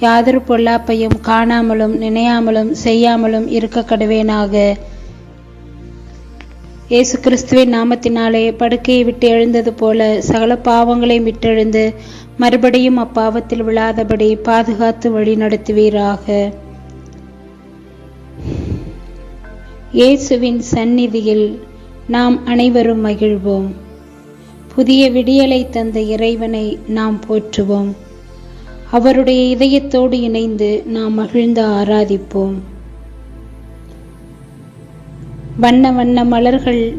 யாதொரு பொல்லாப்பையும் காணாமலும் நினையாமலும் செய்யாமலும் இருக்க கடுவேனாக இயேசு கிறிஸ்துவின் நாமத்தினாலே படுக்கையை விட்டு எழுந்தது போல சகல பாவங்களையும் விட்டெழுந்து மறுபடியும் அப்பாவத்தில் விழாதபடி பாதுகாத்து வழி நடத்துவீராக. இயேசுவின் சந்நிதியில் நாம் அனைவரும் மகிழ்வோம். புதிய விடியலை தந்த இறைவனை நாம் போற்றுவோம். அவருடைய இதயத்தோடு இணைந்து நாம் மகிழ்ந்து ஆராதிப்போம். வண்ண வண்ண மலர்கள்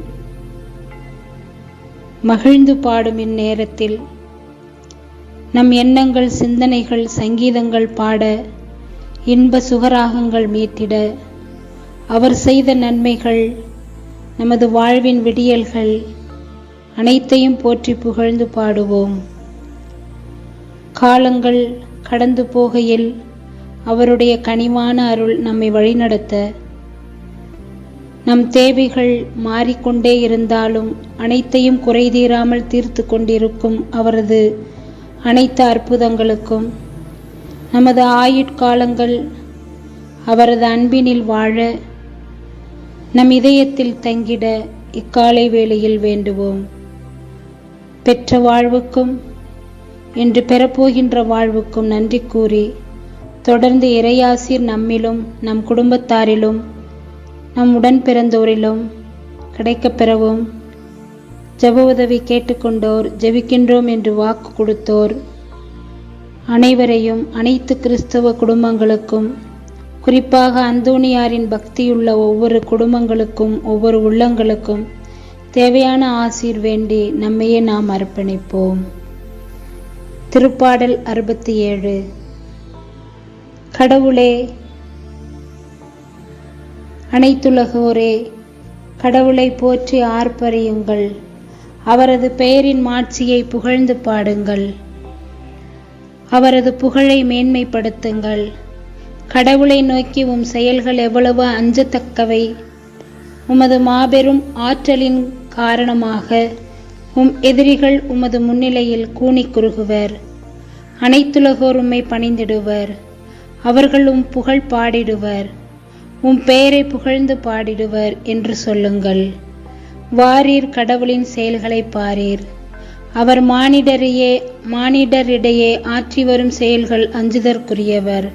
மகிழ்ந்து பாடும் இந்நேரத்தில் நம் எண்ணங்கள் சிந்தனைகள் சங்கீதங்கள் பாட இன்ப சுகராகங்கள் மீட்டிட அவர் செய்த நன்மைகள் நமது வாழ்வின் விடியல்கள் அனைத்தையும் போற்றி புகழ்ந்து பாடுவோம். காலங்கள் கடந்து போகையில் அவருடைய கனிவான அருள் நம்மை வழிநடத்த. நம் தேவைகள் மாறிக்கொண்டே இருந்தாலும் அனைத்தையும் குறைதீராமல் தீர்த்து கொண்டிருக்கும் அவரது அனைத்து அற்புதங்களுக்கும் நமது ஆயுட்காலங்கள் அவரது அன்பினில் வாழ நம் இதயத்தில் தங்கிட இக்காலை வேளையில் வேண்டுவோம். பெற்ற வாழ்வுக்கும் இன்று பெறப்போகின்ற வாழ்வுக்கும் நன்றி கூறி தொடர்ந்து இறையாசிர் நம்மிலும் நம் குடும்பத்தாரிலும் நம் உடன் பிறந்தோரிலும் கிடைக்கப் பெறவும் ஜெப உதவி கேட்டுக்கொண்டோர் ஜெபிக்கின்றோம் என்று வாக்கு கொடுத்தோர். அனைவரையும் அனைத்து கிறிஸ்தவ குடும்பங்களுக்கும் குறிப்பாக அந்தோணியாரின் பக்தியுள்ள ஒவ்வொரு குடும்பங்களுக்கும் ஒவ்வொரு உள்ளங்களுக்கும் தேவையான ஆசீர் வேண்டி நம்மையே நாம் அர்ப்பணிப்போம். திருப்பாடல் அறுபத்தி ஏழு கடவுளே அனைத்துலகோரே கடவுளை போற்றி ஆர்ப்பரியுங்கள். அவரது பெயரின் மாட்சியை புகழ்ந்து பாடுங்கள். அவரது புகழை மேன்மைப்படுத்துங்கள். கடவுளை நோக்கி உம் செயல்கள் எவ்வளவு அஞ்சத்தக்கவை. உமது மாபெரும் ஆற்றலின் காரணமாக உம் எதிரிகள் உமது முன்னிலையில் கூனி குறுகுவர். அனைத்துலகோர் உம்மை பணிந்திடுவர். அவர்கள் உம் புகழ் பாடிடுவர். உம் பெயரை புகழ்ந்து பாடிடுவர் என்று சொல்லுங்கள். வாரீர் கடவுளின் செயல்களை பாரீர். அவர் மானிடரையே மானிடரிடையே ஆற்றி வரும் செயல்கள் அஞ்சுதற்குரியவர்.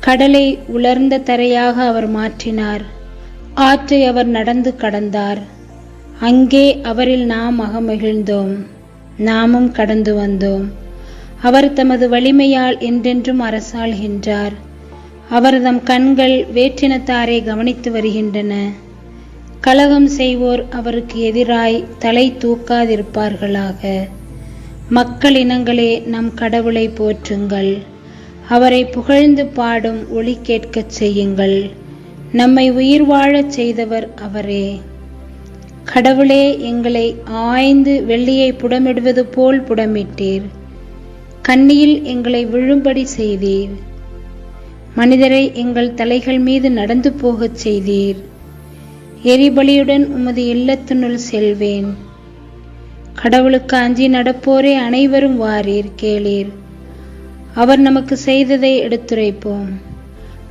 கடலை உலர்ந்த தரையாக அவர் மாற்றினார். ஆற்றை அவர் நடந்து கடந்தார். அங்கே அவரில் நாம் அகமகிழ்ந்தோம். நாமும் கடந்து வந்தோம். அவர் தமது வலிமையால் என்றென்றும் அரசாள்கின்றார். அவர் தம் கண்கள் வேற்றினத்தாரை கவனித்து வருகின்றன. கலகம் செய்வோர் அவருக்கு எதிராய் தலை தூக்காதிருப்பார்களாக. மக்கள் இனங்களே நம் கடவுளை போற்றுங்கள். அவரை புகழ்ந்து பாடும் ஒளி கேட்கச் செய்யுங்கள். நம்மை உயிர் வாழச் செய்தவர் அவரே. கடவுளே எங்களை ஆய்ந்து வெள்ளியை புடமிடுவது போல் புடமிட்டீர். கண்ணியில் எங்களை விழும்படி செய்தீர். மனிதரை எங்கள் தலைகள் மீது நடந்து போகச் செய்தீர். எரிபலியுடன் உமது இல்லத்தினுள் செல்வேன். கடவுளுக்கு அஞ்சி நடப்போரே அனைவரும் வாரீர் கேளீர். அவர் நமக்கு செய்ததை எடுத்துரைப்போம்.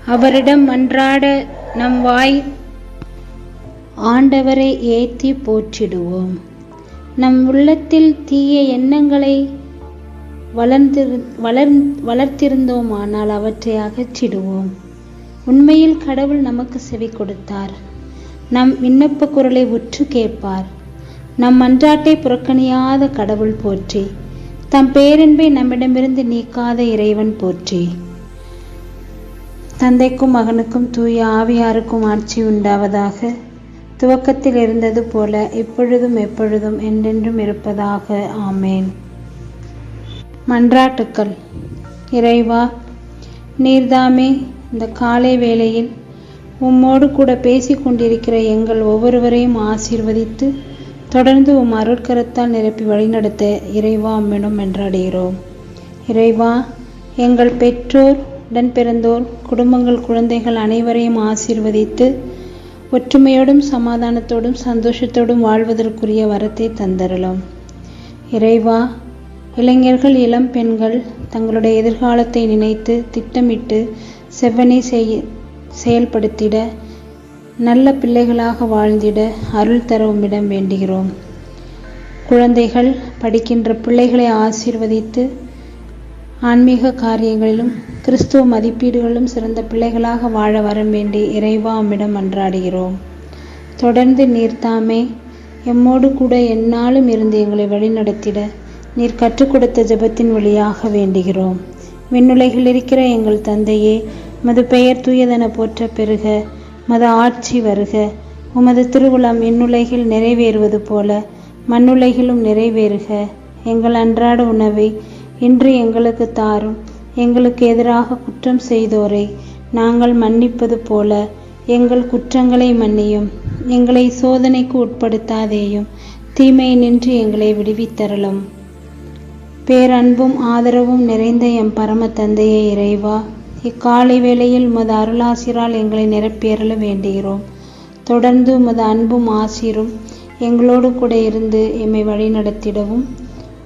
அவரிடம் மன்றாட நம் வாய் ஆண்டவரை ஏத்தி போற்றிடுவோம். நம் உள்ளத்தில் தீய எண்ணங்களை வளர்ந்திரு வளர் வளர்த்திருந்தோமானால் அவற்றை அகற்றிடுவோம். உண்மையில் கடவுள் நமக்கு செவி கொடுத்தார். நம் விண்ணப்ப குரலை உற்று கேட்பார். நம் மன்றாட்டை புறக்கணியாத கடவுள் போற்றி. தம் பேரன்பை நம்மிடமிருந்து நீக்காத இறைவன் போற்றி. தந்தைக்கும் மகனுக்கும் தூய ஆவியாருக்கும் ஆட்சி உண்டாவதாக துவக்கத்தில் இருந்தது போல இப்பொழுதும் எப்பொழுதும் என்றென்றும் இருப்பதாக. ஆமேன். மன்றாட்டுக்கள். இறைவா நீர்தாமே இந்த காலை வேளையில் உம்மோடு கூட பேசி கொண்டிருக்கிற எங்கள் ஒவ்வொருவரையும் ஆசீர்வதித்து தொடர்ந்து உம் அருட்கரத்தால் நிரப்பி வழிநடத்த இறைவா அம்மிடம் என்றடைகிறோம். இறைவா எங்கள் பெற்றோர் உடன் பிறந்தோர் குடும்பங்கள் குழந்தைகள் அனைவரையும் ஆசீர்வதித்து ஒற்றுமையோடும் சமாதானத்தோடும் சந்தோஷத்தோடும் வாழ்வதற்குரிய வரத்தை தந்தரலாம் இறைவா இளைஞர்கள் இளம் பெண்கள் தங்களுடைய எதிர்காலத்தை நினைத்து திட்டமிட்டு செவ்வனை செய் செயல்படுத்திட நல்ல பிள்ளைகளாக வாழ்ந்திட அருள் தரவுமிடம் வேண்டுகிறோம். குழந்தைகள் படிக்கின்ற பிள்ளைகளை ஆசீர்வதித்து ஆன்மீக காரியங்களிலும் கிறிஸ்துவ மதிப்பீடுகளிலும் சிறந்த பிள்ளைகளாக வாழ வரம் வேண்டி இறைவா அம்மிடம் அன்றாடுகிறோம். தொடர்ந்து நீர்த்தாமே எம்மோடு கூட எந்நாளும் இருந்து எங்களை வழிநடத்திட நீர் கற்றுக் கொடுத்த ஜெபத்தின் வழியாக வேண்டுகிறோம். விண்ணுலகில் இருக்கிற எங்கள் தந்தையே மது பெயர் தூயதென போற்ற பெருக மது ஆட்சி வருக. உமது திருவுளம் விண்ணுலகில் நிறைவேறுவது போல மண்ணுலகிலும் நிறைவேறுக. எங்கள் அன்றாட உணவை இன்று எங்களுக்கு தாரும். எங்களுக்கு எதிராக குற்றம் செய்தோரை. நாங்கள் மன்னிப்பது போல எங்கள் குற்றங்களை மன்னியும். எங்களை சோதனைக்கு உட்படுத்தாதேயும். தீமையை நின்று எங்களை விடுவித்தரலும் பேரன்பும் ஆதரவும் நிறைந்த எம் பரம தந்தையே இறைவா இக்காலை வேளையில் உமது அருளாசிரால் எங்களை நிரப்பியறல வேண்டுகிறோம். தொடர்ந்து உமது அன்பும் ஆசிரும் எங்களோடு கூட இருந்து எம்மை வழிநடத்திடவும்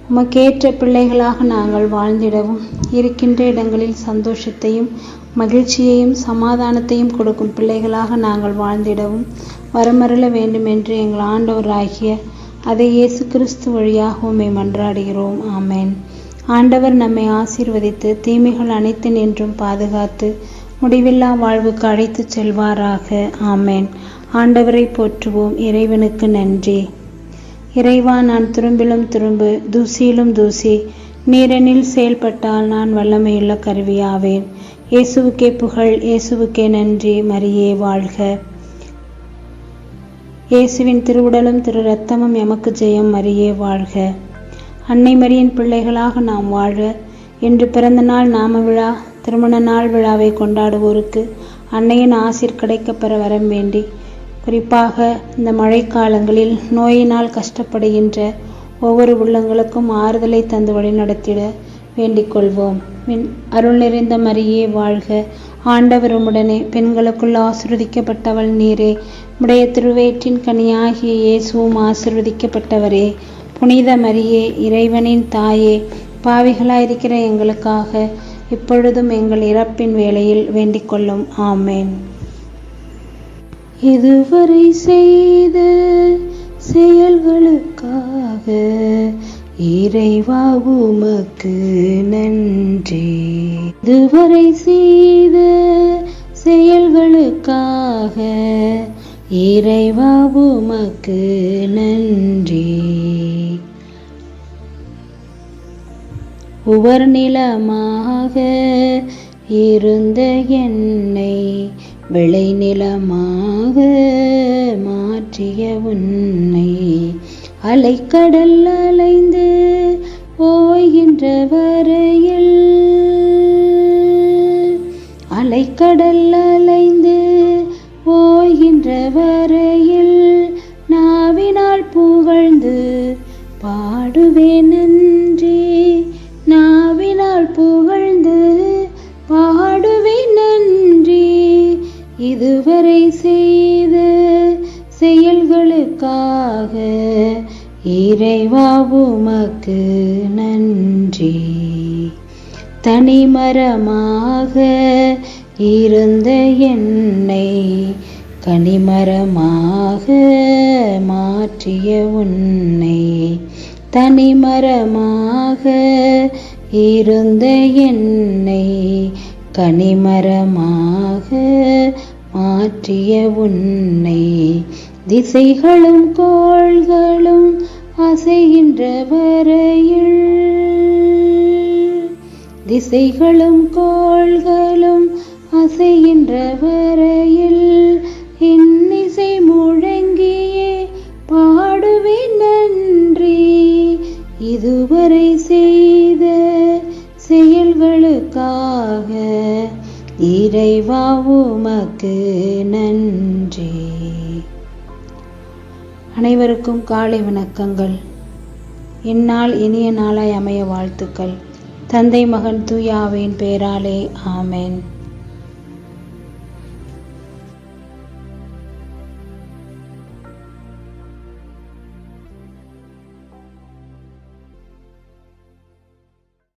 உமக்கேற்ற பிள்ளைகளாக நாங்கள் வாழ்ந்திடவும். இருக்கின்ற இடங்களில் சந்தோஷத்தையும் மகிழ்ச்சியையும் சமாதானத்தையும் கொடுக்கும் பிள்ளைகளாக நாங்கள் வாழ்ந்திடவும். வரமருள வேண்டும் என்று எங்கள் ஆண்டவராகிய அதை இயேசு கிறிஸ்து வழியாக உம்மை மன்றாடுகிறோம். ஆமேன். ஆண்டவர் நம்மை ஆசீர்வதித்து தீமைகள் அனைத்து நின்றும் பாதுகாத்து முடிவில்லா வாழ்வுக்கு அழைத்துச் செல்வாராக. ஆமேன். ஆண்டவரை போற்றுவோம். இறைவனுக்கு நன்றி. இறைவா நான் துரும்பிலும் துரும்பு தூசியிலும் தூசி. நீரெனில் செயல்பட்டால் நான் வல்லமையுள்ள கருவியாவேன். இயேசுவுக்கே புகழ் இயேசுவுக்கே நன்றி மரியே வாழ்க. இயேசுவின் திருவுடலும் திரு ரத்தமும் எமக்கு ஜெயம் மரியே வாழ்க. அன்னை மரியின் பிள்ளைகளாக நாம் வாழ இன்று பிறந்த நாள் நாம விழா திருமண நாள் விழாவை கொண்டாடுவோருக்கு அன்னையின் ஆசிர் கிடைக்கப்பெற வரம் வேண்டி குறிப்பாக இந்த மழைக்காலங்களில் நோயினால் கஷ்டப்படுகின்ற ஒவ்வொரு உள்ளங்களுக்கும் ஆறுதலை தந்து வழிநடத்திட வேண்டிக் கொள்வோம் மின் அருள் நிறைந்த மரியே வாழ்க. ஆண்டவருமுடனே பெண்களுக்குள் ஆசிர்வதிக்கப்பட்டவள் நீரே. உடைய திருவேற்றின் கனியாகிய இயேசுவும் ஆசிர்வதிக்கப்பட்டவரே. புனித மரியே இறைவனின் தாயே பாவிகளாயிருக்கிற எங்களுக்காக இப்பொழுதும் எங்கள் இறப்பின் வேளையில் வேண்டிக் கொள்ளும் ஆமேன். இதுவரை செய்த செயல்களுக்காக இறைவா உமக்கு நன்றி. இதுவரை செய்த செயல்களுக்காக இறைவா உமக்கு நன்றி. உவர்நிலமாக இருந்த என்னை விளை நிலமாக மாற்றிய உன்னை அலைக்கடல் அலைந்து ஓய்கின்ற வரையில் அலைக்கடல் அலைந்து ஓய்கின்ற வரையில் உமக்கு நன்றி. தனிமரமாக இருந்த என்னை கனிமரமாக மாற்றிய உன்னை. தனிமரமாக இருந்த என்னை கனிமரமாக மாற்றிய உன்னை. திசைகளும் கோள்களும் அசைகின்ற வரையில் திசைகளும் கோள்களும் அசைகின்ற வரையில் அனைவருக்கும் காலை வணக்கங்கள். இந்நாள் இனிய நாளாய் அமைய வாழ்த்துக்கள். தந்தை மகன் தூயாவின் பேராலே ஆமேன்.